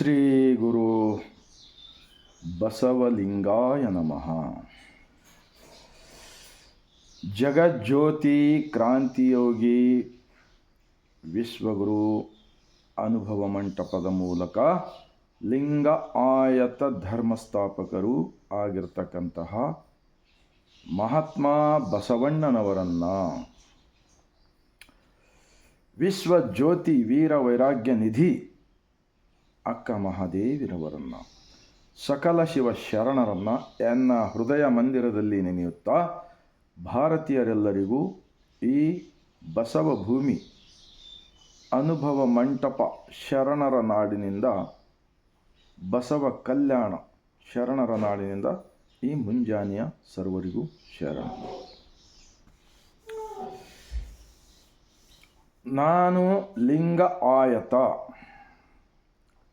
ಶ್ರೀ ಗುರು ಬಸವಲಿಂಗಾಯ ನಮಃ. ಜಗಜ್ಯೋತಿ ಕ್ರಾಂತಿಯೋಗಿ ವಿಶ್ವಗುರು ಅನುಭವ ಮಂಟಪದ ಮೂಲಕ ಲಿಂಗ ಆಯತ ಧರ್ಮಸ್ಥಾಪಕರು ಆಗಿರ್ತಕ್ಕಂತಹ ಮಹಾತ್ಮ ಬಸವಣ್ಣನವರನ್ನು ವಿಶ್ವಜ್ಯೋತಿ ವೀರ ವೈರಾಗ್ಯ ನಿಧಿ ಅಕ್ಕ ಮಹಾದೇವಿರವರನ್ನು ಸಕಲ ಶಿವ ಶರಣರನ್ನು ಎನ್ನ ಹೃದಯ ಮಂದಿರದಲ್ಲಿ ನೆನೆಯುತ್ತಾ ಭಾರತೀಯರೆಲ್ಲರಿಗೂ ಈ ಬಸವ ಭೂಮಿ ಅನುಭವ ಮಂಟಪ ಶರಣರ ನಾಡಿನಿಂದ ಬಸವ ಕಲ್ಯಾಣ ಶರಣರ ನಾಡಿನಿಂದ ಈ ಮುಂಜಾನೆಯ ಸರ್ವರಿಗೂ ಶರಣ. ನಾನು ಲಿಂಗ ಆಯತ.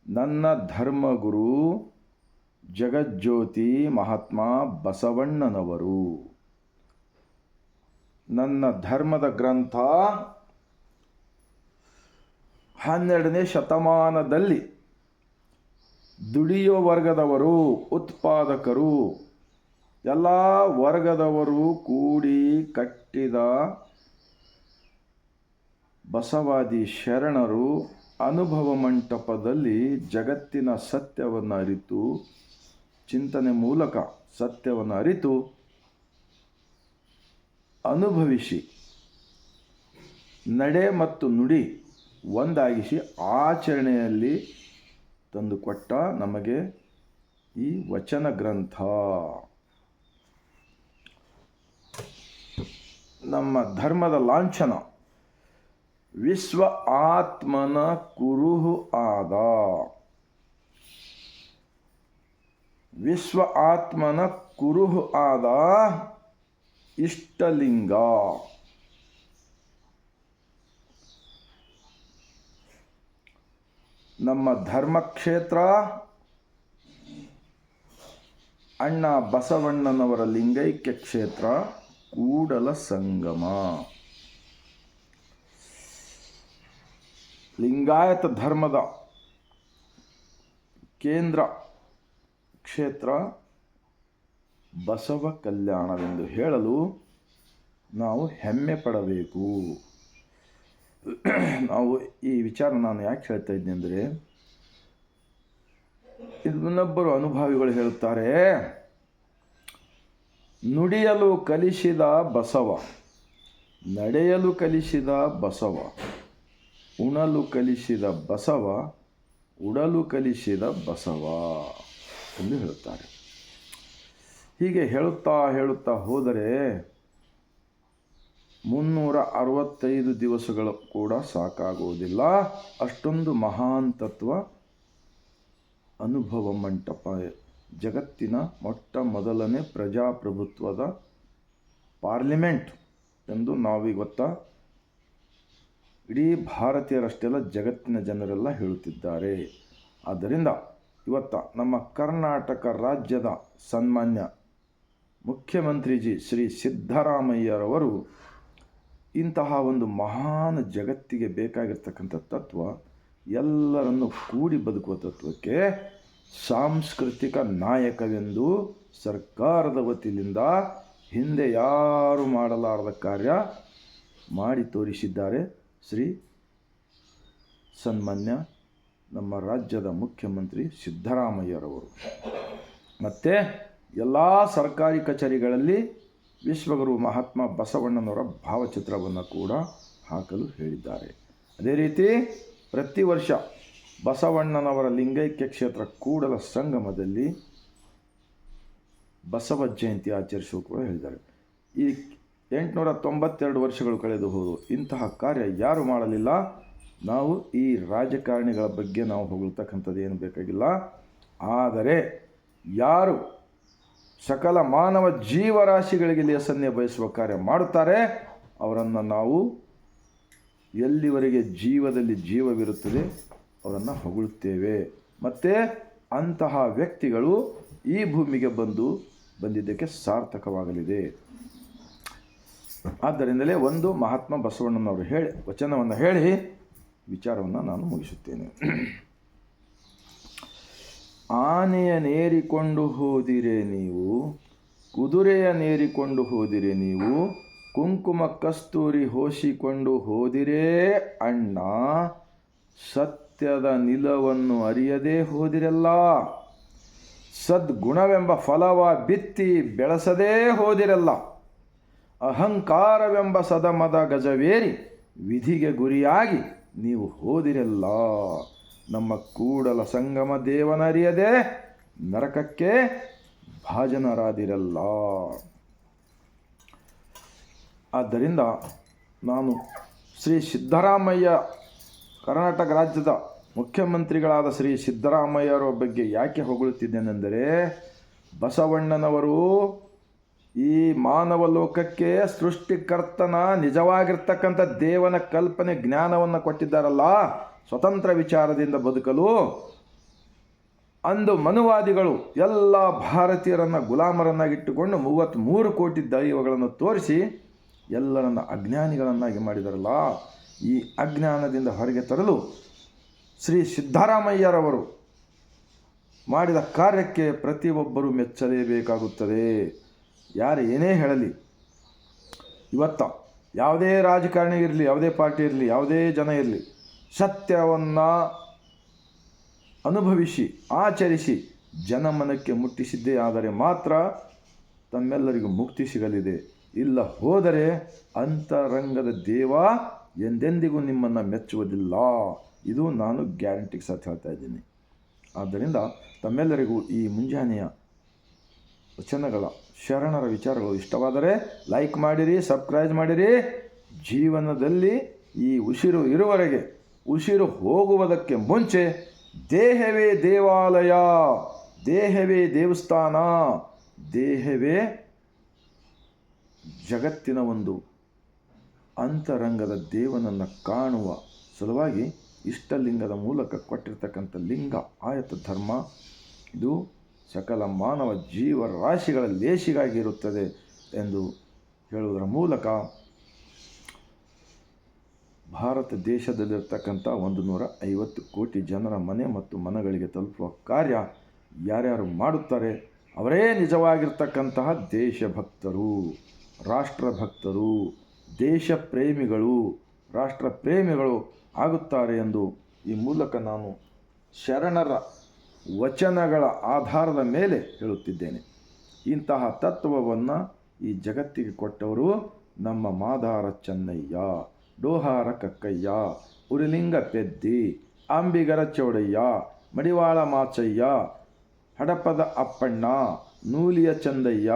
ನನ್ನ ಧರ್ಮಗುರು ಜಗಜ್ಯೋತಿ ಮಹಾತ್ಮ ಬಸವಣ್ಣನವರು. ನನ್ನ ಧರ್ಮದ ಗ್ರಂಥ ಹನ್ನೆರಡನೇ ಶತಮಾನದಲ್ಲಿ ದುಡಿಯೋ ವರ್ಗದವರು, ಉತ್ಪಾದಕರು, ಎಲ್ಲ ವರ್ಗದವರು ಕೂಡಿ ಕಟ್ಟಿದ ಬಸವಾದಿ ಶರಣರು ಅನುಭವ ಮಂಟಪದಲ್ಲಿ ಜಗತ್ತಿನ ಸತ್ಯವನ್ನು ಅರಿತು ಚಿಂತನೆ ಮೂಲಕ ಸತ್ಯವನ್ನು ಅರಿತು ಅನುಭವಿಸಿ, ನಡೆ ಮತ್ತು ನುಡಿ ಒಂದಾಗಿಸಿ ಆಚರಣೆಯಲ್ಲಿ ತಂದುಕೊಟ್ಟ ನಮಗೆ ಈ ವಚನ ಗ್ರಂಥ. ನಮ್ಮ ಧರ್ಮದ ಲಾಂಛನ ವಿಶ್ವ ಆತ್ಮನ ಕುರುಹು ಆದ. ವಿಶ್ವ ಆತ್ಮನ ಕುರುಹು ಆದ ಇಷ್ಟಲಿಂಗ. ನಮ್ಮ ಧರ್ಮಕ್ಷೇತ್ರ ಅಣ್ಣ ಬಸವಣ್ಣನವರ ಲಿಂಗೈಕ್ಯ ಕ್ಷೇತ್ರ ಕೂಡಲ ಸಂಗಮ. ಲಿಂಗಾಯತ ಧರ್ಮದ ಕೇಂದ್ರ ಕ್ಷೇತ್ರ ಬಸವ ಕಲ್ಯಾಣವೆಂದು ಹೇಳಲು ನಾವು ಹೆಮ್ಮೆ ಪಡಬೇಕು. ನಾವು ಈ ವಿಚಾರ ನಾನು ಯಾಕೆ ಹೇಳ್ತಾ ಇದ್ದೀನಿ ಅಂದರೆ ಇನ್ನೊಬ್ಬರು ಅನುಭವಿಗಳು ಹೇಳುತ್ತಾರೆ, ನುಡಿಯಲು ಕಲಿಸಿದ ಬಸವ, ನಡೆಯಲು ಕಲಿಸಿದ ಬಸವ ಉಣಲು ಕಲಿಸಿದ ಬಸವ, ಉಡಲು ಕಲಿಸಿದ ಬಸವ ಎಂದು ಹೇಳುತ್ತಾರೆ. ಹೀಗೆ ಹೇಳುತ್ತಾ ಹೇಳುತ್ತಾ ಹೋದರೆ ಮುನ್ನೂರ ಅರವತ್ತೈದು ದಿವಸಗಳು ಕೂಡ ಸಾಕಾಗುವುದಿಲ್ಲ. ಅಷ್ಟೊಂದು ಮಹಾನ್ ತತ್ವ ಅನುಭವ ಮಂಟಪ ಜಗತ್ತಿನ ಮೊಟ್ಟ ಮೊದಲನೇ ಪ್ರಜಾಪ್ರಭುತ್ವದ ಪಾರ್ಲಿಮೆಂಟ್ ಎಂದು ನಾವಿಗೊತ್ತಾ ಇಡೀ ಭಾರತೀಯರಷ್ಟೆಲ್ಲ ಜಗತ್ತಿನ ಜನರೆಲ್ಲ ಹೇಳುತ್ತಿದ್ದಾರೆ. ಆದ್ದರಿಂದ ಇವತ್ತ ನಮ್ಮ ಕರ್ನಾಟಕ ರಾಜ್ಯದ ಸನ್ಮಾನ್ಯ ಮುಖ್ಯಮಂತ್ರಿಜಿ ಶ್ರೀ ಸಿದ್ದರಾಮಯ್ಯರವರು ಇಂತಹ ಒಂದು ಮಹಾನ್ ಜಗತ್ತಿಗೆ ಬೇಕಾಗಿರ್ತಕ್ಕಂಥ ತತ್ವ, ಎಲ್ಲರನ್ನು ಕೂಡಿ ಬದುಕುವ ತತ್ವಕ್ಕೆ ಸಾಂಸ್ಕೃತಿಕ ನಾಯಕವೆಂದು ಸರ್ಕಾರದ ವತಿಯಿಂದ ಹಿಂದೆ ಯಾರು ಮಾಡಲಾರದ ಕಾರ್ಯ ಮಾಡಿ ತೋರಿಸಿದ್ದಾರೆ. ಶ್ರೀ ಸನ್ಮಾನ್ಯ ನಮ್ಮ ರಾಜ್ಯದ ಮುಖ್ಯಮಂತ್ರಿ ಸಿದ್ದರಾಮಯ್ಯರವರು. ಮತ್ತು ಎಲ್ಲ ಸರ್ಕಾರಿ ಕಚೇರಿಗಳಲ್ಲಿ ವಿಶ್ವಗುರು ಮಹಾತ್ಮ ಬಸವಣ್ಣನವರ ಭಾವಚಿತ್ರವನ್ನು ಕೂಡ ಹಾಕಲು ಹೇಳಿದ್ದಾರೆ. ಅದೇ ರೀತಿ ಪ್ರತಿ ವರ್ಷ ಬಸವಣ್ಣನವರ ಲಿಂಗೈಕ್ಯ ಕ್ಷೇತ್ರ ಕೂಡಲ ಸಂಗಮದಲ್ಲಿ ಬಸವ ಜಯಂತಿ ಆಚರಿಸುವ ಕೂಡ ಹೇಳಿದ್ದಾರೆ. ಈ ಎಂಟುನೂರ ತೊಂಬತ್ತೆರಡು ವರ್ಷಗಳು ಕಳೆದು ಹೋದವು ಇಂತಹ ಕಾರ್ಯ ಯಾರು ಮಾಡಲಿಲ್ಲ? ನಾವು ಈ ರಾಜಕಾರಣಿಗಳ ಬಗ್ಗೆ ನಾವು ಹೊಗಳ್ತಕ್ಕಂಥದ್ದು ಏನು ಬೇಕಾಗಿಲ್ಲ. ಆದರೆ ಯಾರು ಸಕಲ ಮಾನವ ಜೀವರಾಶಿಗಳಿಗೆ ಲೇಸನ್ನೇ ಬಯಸುವ ಕಾರ್ಯ ಮಾಡುತ್ತಾರೆ, ಅವರನ್ನು ನಾವು ಎಲ್ಲಿವರೆಗೆ ಜೀವದಲ್ಲಿ ಜೀವವಿರುತ್ತದೆ ಅವರನ್ನು ಹೊಗಳುತ್ತೇವೆ ಮತ್ತು ಅಂತಹ ವ್ಯಕ್ತಿಗಳು ಈ ಭೂಮಿಗೆ ಬಂದು ಬಂದಿದ್ದಕ್ಕೆ ಸಾರ್ಥಕವಾಗಲಿದೆ. ಆದ್ದರಿಂದಲೇ ಒಂದು ಮಹಾತ್ಮ ಬಸವಣ್ಣನವರು ಹೇಳಿ, ವಚನವನ್ನು ಹೇಳಿ ವಿಚಾರವನ್ನು ನಾನು ಮುಗಿಸುತ್ತೇನೆ. ಆನೆಯ ನೇರಿಕೊಂಡು ಹೋದಿರೆ ನೀವು, ಕುದುರೆಯ ನೇರಿಕೊಂಡು ಹೋದಿರೆ ನೀವು, ಕುಂಕುಮ ಕಸ್ತೂರಿ ಹೋಸಿಕೊಂಡು ಹೋದಿರೇ ಅಣ್ಣ, ಸತ್ಯದ ನಿಲವನ್ನು ಅರಿಯದೇ ಹೋದಿರಲ್ಲ. ಸದ್ಗುಣವೆಂಬ ಫಲವ ಬಿತ್ತಿ ಬೆಳೆಸದೇ ಹೋದಿರಲ್ಲ. ಅಹಂಕಾರವೆಂಬ ಸದಮದ ಗಜವೇರಿ ವಿಧಿಗೆ ಗುರಿಯಾಗಿ ನೀವು ಹೋದಿರಲ್ಲ. ನಮ್ಮ ಕೂಡಲ ಸಂಗಮ ದೇವನರಿಯದೆ ನರಕಕ್ಕೆ ಭಾಜನರಾದಿರಲ್ಲ. ಆದ್ದರಿಂದ ನಾನು ಶ್ರೀ ಸಿದ್ದರಾಮಯ್ಯ ಕರ್ನಾಟಕ ರಾಜ್ಯದ ಮುಖ್ಯಮಂತ್ರಿಗಳಾದ ಶ್ರೀ ಸಿದ್ದರಾಮಯ್ಯರ ಬಗ್ಗೆ ಯಾಕೆ ಹೊಗಳುತ್ತಿದ್ದೇನೆಂದರೆ ಬಸವಣ್ಣನವರು ಈ ಮಾನವ ಲೋಕಕ್ಕೆ ಸೃಷ್ಟಿಕರ್ತನ ನಿಜವಾಗಿರ್ತಕ್ಕಂಥ ದೇವನ ಕಲ್ಪನೆ ಜ್ಞಾನವನ್ನು ಕೊಟ್ಟಿದ್ದಾರಲ್ಲ, ಸ್ವತಂತ್ರ ವಿಚಾರದಿಂದ ಬದುಕಲು, ಅಂದು ಮನುವಾದಿಗಳು ಎಲ್ಲ ಭಾರತೀಯರನ್ನು ಗುಲಾಮರನ್ನಾಗಿಟ್ಟುಕೊಂಡು ಮೂವತ್ತ್ಮೂರು ಕೋಟಿ ದೈವಗಳನ್ನು ತೋರಿಸಿ ಎಲ್ಲರನ್ನು ಅಜ್ಞಾನಿಗಳನ್ನಾಗಿ ಮಾಡಿದರಲ್ಲ, ಈ ಅಜ್ಞಾನದಿಂದ ಹೊರಗೆ ತರಲು ಶ್ರೀ ಸಿದ್ದರಾಮಯ್ಯರವರು ಮಾಡಿದ ಕಾರ್ಯಕ್ಕೆ ಪ್ರತಿಯೊಬ್ಬರೂ ಮೆಚ್ಚಲೇಬೇಕಾಗುತ್ತದೆ. ಯಾರು ಏನೇ ಹೇಳಲಿ, ಇವತ್ತು ಯಾವುದೇ ರಾಜಕಾರಣಿ ಇರಲಿ, ಯಾವುದೇ ಪಾರ್ಟಿ ಇರಲಿ, ಯಾವುದೇ ಜನ ಇರಲಿ, ಸತ್ಯವನ್ನು ಅನುಭವಿಸಿ, ಆಚರಿಸಿ, ಜನಮನಕ್ಕೆ ಮುಟ್ಟಿಸಿದ್ದೇ ಆದರೆ ಮಾತ್ರ ತಮ್ಮೆಲ್ಲರಿಗೂ ಮುಕ್ತಿ ಸಿಗಲಿದೆ. ಇಲ್ಲ ಹೋದರೆ ಅಂತರಂಗದ ದೇವ ಎಂದೆಂದಿಗೂ ನಿಮ್ಮನ್ನು ಮೆಚ್ಚುವುದಿಲ್ಲ. ಇದು ನಾನು ಗ್ಯಾರಂಟಿಗೆ ಸತ್ ಹೇಳ್ತಾ ಇದ್ದೀನಿ. ಆದ್ದರಿಂದ ತಮ್ಮೆಲ್ಲರಿಗೂ ಈ ಮುಂಜಾನೆಯ ವಚನಗಳ ಶರಣರ ವಿಚಾರಗಳು ಇಷ್ಟವಾದರೆ ಲೈಕ್ ಮಾಡಿರಿ ಸಬ್ಸ್ಕ್ರೈಬ್ ಮಾಡಿರಿ. ಜೀವನದಲ್ಲಿ ಈ ಉಸಿರು ಇರುವವರೆಗೆ ಉಸಿರು ಹೋಗುವುದಕ್ಕೆ ಮುಂಚೆ ದೇಹವೇ ದೇವಾಲಯ, ದೇಹವೇ ದೇವಸ್ಥಾನ, ದೇಹವೇ ಜಗತ್ತಿನ ಒಂದು ಅಂತರಂಗದ ದೇವನನ್ನು ಕಾಣುವ ಸಲುವಾಗಿ ಇಷ್ಟಲಿಂಗದ ಮೂಲಕ ಕೊಟ್ಟಿರ್ತಕ್ಕಂಥ ಲಿಂಗ, ಆಯತ, ಧರ್ಮ, ಇದು ಸಕಲ ಮಾನವ ಜೀವರಾಶಿಗಳ ಲೇಸಿಗಾಗಿ ಇರುತ್ತದೆ ಎಂದು ಹೇಳುವುದರ ಮೂಲಕ ಭಾರತ ದೇಶದಲ್ಲಿರ್ತಕ್ಕಂಥ ಒಂದು ನೂರ ಐವತ್ತು ಕೋಟಿ ಜನರ ಮನೆ ಮತ್ತು ಮನಗಳಿಗೆ ತಲುಪುವ ಕಾರ್ಯ ಯಾರ್ಯಾರು ಮಾಡುತ್ತಾರೆ, ಅವರೇ ನಿಜವಾಗಿರ್ತಕ್ಕಂತಹ ದೇಶಭಕ್ತರು, ರಾಷ್ಟ್ರಭಕ್ತರು ದೇಶ ಪ್ರೇಮಿಗಳು ರಾಷ್ಟ್ರ ಪ್ರೇಮಿಗಳು ಆಗುತ್ತಾರೆ ಎಂದು ಈ ಮೂಲಕ ನಾನು ಶರಣರ ವಚನಗಳ ಆಧಾರದ ಮೇಲೆ ಹೇಳುತ್ತಿದ್ದೇನೆ. ಇಂತಹ ತತ್ವವನ್ನು ಈ ಜಗತ್ತಿಗೆ ಕೊಟ್ಟವರು ನಮ್ಮ ಮಾದಾರ ಚೆನ್ನಯ್ಯ, ಡೋಹಾರ ಕಕ್ಕಯ್ಯ, ಉರಿಲಿಂಗ ಪೆದ್ದಿ, ಅಂಬಿಗರ ಚೌಡಯ್ಯ, ಮಡಿವಾಳ ಮಾಚಯ್ಯ, ಹಡಪದ ಅಪ್ಪಣ್ಣ, ನೂಲಿಯ ಚಂದಯ್ಯ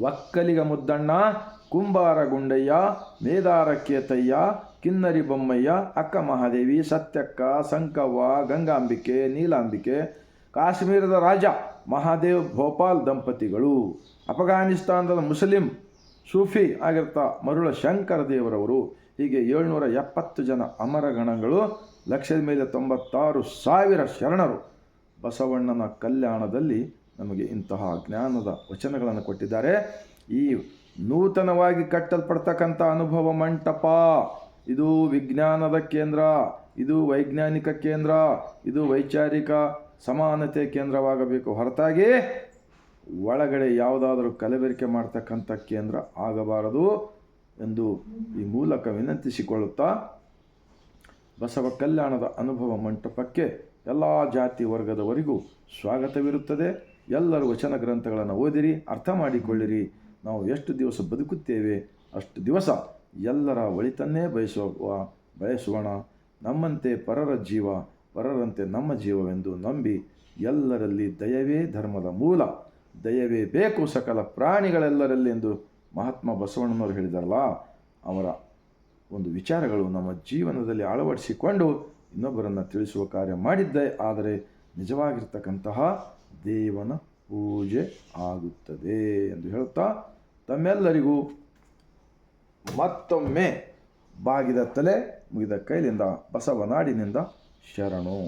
ಒಕ್ಕಲಿಗ ಮುದ್ದಣ್ಣ, ಕುಂಬಾರ ಗುಂಡಯ್ಯ, ಮೇದಾರ ಕೇತಯ್ಯ ಕಿನ್ನರಿ ಬೊಮ್ಮಯ್ಯ, ಅಕ್ಕ ಮಹಾದೇವಿ, ಸತ್ಯಕ್ಕ, ಸಂಕವ್ವ, ಗಂಗಾಂಬಿಕೆ, ನೀಲಾಂಬಿಕೆ, ಕಾಶ್ಮೀರದ ರಾಜ ಮಹಾದೇವ್ ಭೋಪಾಲ್ ದಂಪತಿಗಳು. ಅಫ್ಘಾನಿಸ್ತಾನದ ಮುಸ್ಲಿಂ ಸೂಫಿ ಆಗಿರ್ತಾ ಮರುಳ ಶಂಕರ ದೇವರವರು. ಹೀಗೆ ಏಳ್ನೂರ ಎಪ್ಪತ್ತು ಜನ ಅಮರಗಣಗಳು ಲಕ್ಷದ ಮೇಲೆ ತೊಂಬತ್ತಾರು ಸಾವಿರ ಶರಣರು. ಬಸವಣ್ಣನ ಕಲ್ಯಾಣದಲ್ಲಿ ನಮಗೆ ಇಂತಹ ಜ್ಞಾನದ ವಚನಗಳನ್ನು ಕೊಟ್ಟಿದ್ದಾರೆ. ಈ ನೂತನವಾಗಿ ಕಟ್ಟಲ್ಪಡ್ತಕ್ಕಂಥ ಅನುಭವ ಮಂಟಪ ಇದು ವಿಜ್ಞಾನದ ಕೇಂದ್ರ, ಇದು ವೈಜ್ಞಾನಿಕ ಕೇಂದ್ರ, ಇದು ವೈಚಾರಿಕ ಸಮಾನತೆ ಕೇಂದ್ರವಾಗಬೇಕು. ಹೊರತಾಗಿ ಒಳಗಡೆ ಯಾವುದಾದರೂ ಕಲಬೆರಿಕೆ ಮಾಡ್ತಕ್ಕಂಥ ಕೇಂದ್ರ ಆಗಬಾರದು ಎಂದು ಈ ಮೂಲಕ ವಿನಂತಿಸಿಕೊಳ್ಳುತ್ತಾ ಬಸವ ಕಲ್ಯಾಣದ ಅನುಭವ ಮಂಟಪಕ್ಕೆ ಎಲ್ಲ ಜಾತಿ ವರ್ಗದವರಿಗೂ ಸ್ವಾಗತವಿರುತ್ತದೆ. ಎಲ್ಲರೂ ವಚನ ಗ್ರಂಥಗಳನ್ನು ಓದಿರಿ, ಅರ್ಥ ಮಾಡಿಕೊಳ್ಳಿರಿ. ನಾವು ಎಷ್ಟು ದಿವಸ ಬದುಕುತ್ತೇವೆ ಅಷ್ಟು ದಿವಸ ಎಲ್ಲರ ಒಳಿತನ್ನೇ ಬಯಸುವ ಬಯಸೋಣ ನಮ್ಮಂತೆ ಪರರ ಜೀವ, ಪರರಂತೆ ನಮ್ಮ ಜೀವವೆಂದು ನಂಬಿ ಎಲ್ಲರಲ್ಲಿ ದಯವೇ ಧರ್ಮದ ಮೂಲ. ದಯವೇ ಬೇಕು ಸಕಲ ಪ್ರಾಣಿಗಳೆಲ್ಲರಲ್ಲಿ ಎಂದು ಮಹಾತ್ಮ ಬಸವಣ್ಣನವರು ಹೇಳಿದಾರಲ್ಲ, ಅವರ ಒಂದು ವಿಚಾರಗಳು ನಮ್ಮ ಜೀವನದಲ್ಲಿ ಅಳವಡಿಸಿಕೊಂಡು ಇನ್ನೊಬ್ಬರನ್ನು ತಿಳಿಸುವ ಕಾರ್ಯ ಮಾಡಿದ್ದೆ. ಆದರೆ ನಿಜವಾಗಿರ್ತಕ್ಕಂತಹ ದೇವನ ಪೂಜೆ ಆಗುತ್ತದೆ ಎಂದು ಹೇಳುತ್ತಾ, ತಮ್ಮೆಲ್ಲರಿಗೂ ಮತ್ತೊಮ್ಮೆ ಬಾಗಿದ ತಲೆ ಮುಗಿದ ಕೈಲಿಂದ ಬಸವನಾಡಿನಿಂದ ಶರಣು.